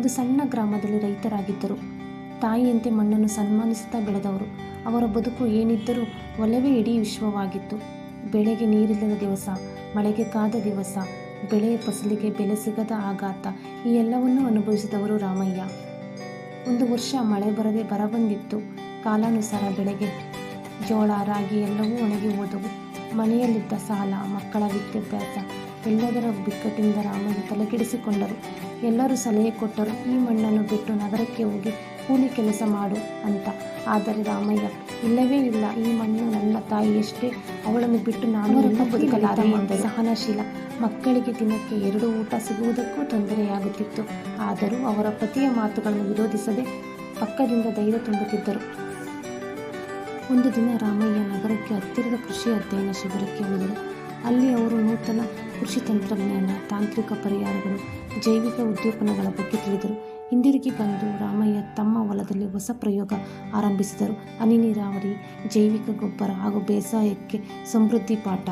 ಒಂದು ಸಣ್ಣ ಗ್ರಾಮದಲ್ಲಿ ರೈತರಾಗಿದ್ದರು. ತಾಯಿಯಂತೆ ಮಣ್ಣನ್ನು ಸನ್ಮಾನಿಸುತ್ತಾ ಬೆಳೆದವರು. ಅವರ ಬದುಕು ಏನಿದ್ದರೂ ಒಲವೇ ಇಡೀ ವಿಶ್ವವಾಗಿತ್ತು. ಬೆಳೆಗೆ ನೀರಿಲ್ಲದ ದಿವಸ, ಮಳೆಗೆ ಕಾದ ದಿವಸ, ಬೆಳೆಯ ಫಸಲಿಗೆ ಬೆಲೆ ಸಿಗದ ಆಘಾತ, ಈ ಎಲ್ಲವನ್ನೂ ಅನುಭವಿಸಿದವರು ರಾಮಯ್ಯ. ಒಂದು ವರ್ಷ ಮಳೆ ಬರದೆ ಬರ ಬಂದಿತ್ತು. ಕಾಲಾನುಸಾರ ಬೆಳೆಗೆ ಜೋಳ, ರಾಗಿ ಎಲ್ಲವೂ ಒಣಗಿ ಹೋದವು. ಮನೆಯಲ್ಲಿದ್ದ ಸಾಲ, ಮಕ್ಕಳ ವಿದ್ಯಾಭ್ಯಾಸ ಎಲ್ಲದರ ಬಿಕ್ಕಟ್ಟಿಂದ ರಾಮನು ತಲೆಕೆಡಿಸಿಕೊಂಡರು. ಎಲ್ಲರೂ ಸಲಹೆ ಕೊಟ್ಟರು ಈ ಮಣ್ಣನ್ನು ಬಿಟ್ಟು ನಗರಕ್ಕೆ ಹೋಗಿ ಕೂಲಿ ಕೆಲಸ ಮಾಡು ಅಂತ. ಆದರೆ ರಾಮಯ್ಯ ಇಲ್ಲವೇ ಇಲ್ಲ ಈ ಮಣ್ಣು ನನ್ನ ತಾಯಿಯಷ್ಟೇ. ಅವಳನ್ನು ಬಿಟ್ಟು ನಾನು ಬದುಕಲಾರೆ ಸಹನಶೀಲ. ಮಕ್ಕಳಿಗೆ ದಿನಕ್ಕೆ ಎರಡು ಊಟ ಸಿಗುವುದಕ್ಕೂ ತೊಂದರೆಯಾಗುತ್ತಿತ್ತು. ಆದರೂ ಅವರ ಪತಿಯ ಮಾತುಗಳನ್ನು ವಿರೋಧಿಸದೆ ಪಕ್ಕದಿಂದ ಧೈರ್ಯ ತುಂಬುತ್ತಿದ್ದರು. ಒಂದು ದಿನ ರಾಮಯ್ಯ ನಗರಕ್ಕೆ ಹತ್ತಿರದ ಕೃಷಿ ಅಧ್ಯಯನ ಶಿಬಿರಕ್ಕೆ ಹೋದರು. ಅಲ್ಲಿ ಅವರು ನೂತನ ಕೃಷಿ ತಂತ್ರಜ್ಞಾನ, ತಾಂತ್ರಿಕ ಪರಿಹಾರಗಳು, ಜೈವಿಕ ಉದ್ಯೋಪನಗಳ ಬಗ್ಗೆ ತಿಳಿದರು. ಹಿಂದಿರುಗಿ ಬಂದು ರಾಮಯ್ಯ ತಮ್ಮ ಹೊಲದಲ್ಲಿ ಹೊಸ ಪ್ರಯೋಗ ಆರಂಭಿಸಿದರು. ಹನಿ ನೀರಾವರಿ, ಜೈವಿಕ ಗೊಬ್ಬರ ಹಾಗೂ ಬೇಸಾಯಕ್ಕೆ ಸಮೃದ್ಧಿ ಪಾಠ.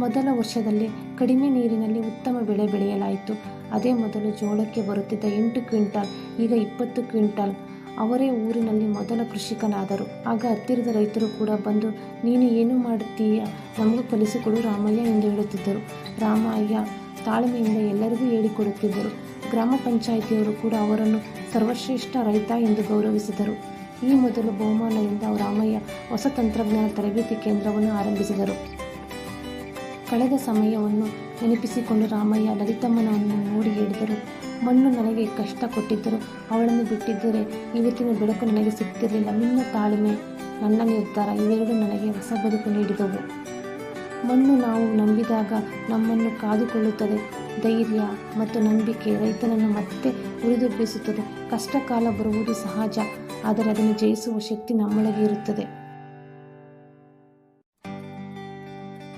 ಮೊದಲ ವರ್ಷದಲ್ಲಿ ಕಡಿಮೆ ನೀರಿನಲ್ಲಿ ಉತ್ತಮ ಬೆಳೆ ಬೆಳೆಯಲಾಯಿತು. ಅದೇ ಮೊದಲು ಜೋಳಕ್ಕೆ ಬರುತ್ತಿದ್ದ ಎಂಟು ಕ್ವಿಂಟಾಲ್, ಈಗ ಇಪ್ಪತ್ತು ಕ್ವಿಂಟಾಲ್ ಅವರೇ ಊರಿನಲ್ಲಿ ಮೊದಲ ಕೃಷಿಕನಾದರು. ಆಗ ಹತ್ತಿರದ ರೈತರು ಕೂಡ ಬಂದು, ನೀನು ಏನು ಮಾಡುತ್ತೀಯ? ನಮಗೂ ಕಲಿಸಿಕೊಡು ರಾಮಯ್ಯ ಎಂದು ಹೇಳುತ್ತಿದ್ದರು. ರಾಮಯ್ಯ ತಾಳ್ಮೆಯಿಂದ ಎಲ್ಲರಿಗೂ ಹೇಳಿಕೊಡುತ್ತಿದ್ದರು. ಗ್ರಾಮ ಪಂಚಾಯಿತಿಯವರು ಕೂಡ ಅವರನ್ನು ಸರ್ವಶ್ರೇಷ್ಠ ರೈತ ಎಂದು ಗೌರವಿಸಿದರು. ಈ ಮೊದಲು ಬಹುಮಾನದಿಂದ ರಾಮಯ್ಯ ಹೊಸ ತಂತ್ರಜ್ಞಾನ ತರಬೇತಿ ಕೇಂದ್ರವನ್ನು ಆರಂಭಿಸಿದರು. ಕಳೆದ ಸಮಯವನ್ನು ನೆನಪಿಸಿಕೊಂಡು ರಾಮಯ್ಯ ಲಲಿತಮ್ಮನವನ್ನು ನೋಡಿ ಹೇಳಿದರು. ಮಣ್ಣು ನನಗೆ ಕಷ್ಟ ಕೊಟ್ಟಿದ್ದರು. ಅವಳನ್ನು ಬಿಟ್ಟಿದ್ದರೆ ಇವತ್ತಿನ ಬೆಳಕು ನನಗೆ ಸಿಗ್ತಿರಲಿಲ್ಲ. ನಿನ್ನ ತಾಳ್ಮೆ, ನನ್ನ ನಿರ್ಧಾರ ಇವೆರಡು ನನಗೆ ಹೊಸ ಬದುಕು ನೀಡಿದವು. ಮಣ್ಣು ನಾವು ನಂಬಿದಾಗ ನಮ್ಮನ್ನು ಕಾದುಕೊಳ್ಳುತ್ತದೆ. ಧೈರ್ಯ ಮತ್ತು ನಂಬಿಕೆ ರೈತನನ್ನು ಮತ್ತೆ ಉರಿದುಬ್ಬಿಸುತ್ತದೆ ಕಷ್ಟಕಾಲ ಬರುವುದು ಸಹಜ, ಆದರೆ ಅದನ್ನು ಜಯಿಸುವ ಶಕ್ತಿ ನಮ್ಮೊಳಗೆ ಇರುತ್ತದೆ.